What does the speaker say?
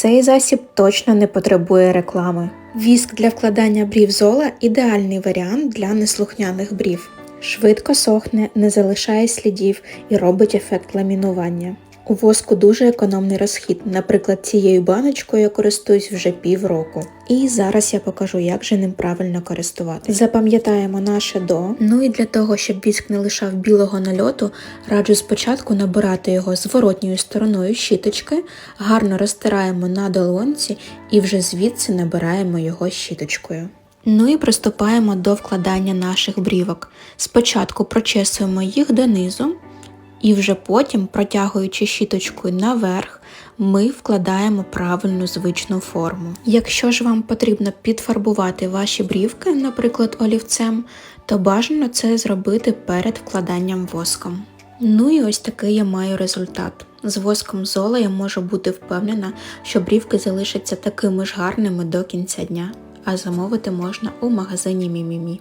Цей засіб точно не потребує реклами. Віск для вкладання брів зола ідеальний варіант для неслухняних брів. Швидко сохне, не залишає слідів і робить ефект ламінування. У воску дуже економний розхід. Наприклад, цією баночкою я користуюсь вже півроку. І зараз я покажу, як же ним правильно користуватися. Запам'ятаємо наше до. Ну і для того, щоб віск не лишав білого нальоту, раджу спочатку набирати його зворотньою стороною щіточки, гарно розтираємо на долонці і вже звідси набираємо його щіточкою. Ну і приступаємо до вкладання наших брівок. Спочатку прочесуємо їх донизу, і вже потім, протягуючи щіточкою наверх, ми вкладаємо правильну звичну форму. Якщо ж вам потрібно підфарбувати ваші брівки, наприклад, олівцем, то бажано це зробити перед вкладанням воском. Ну і ось такий я маю результат. З воском зола я можу бути впевнена, що брівки залишаться такими ж гарними до кінця дня, а замовити можна у магазині Мімімі.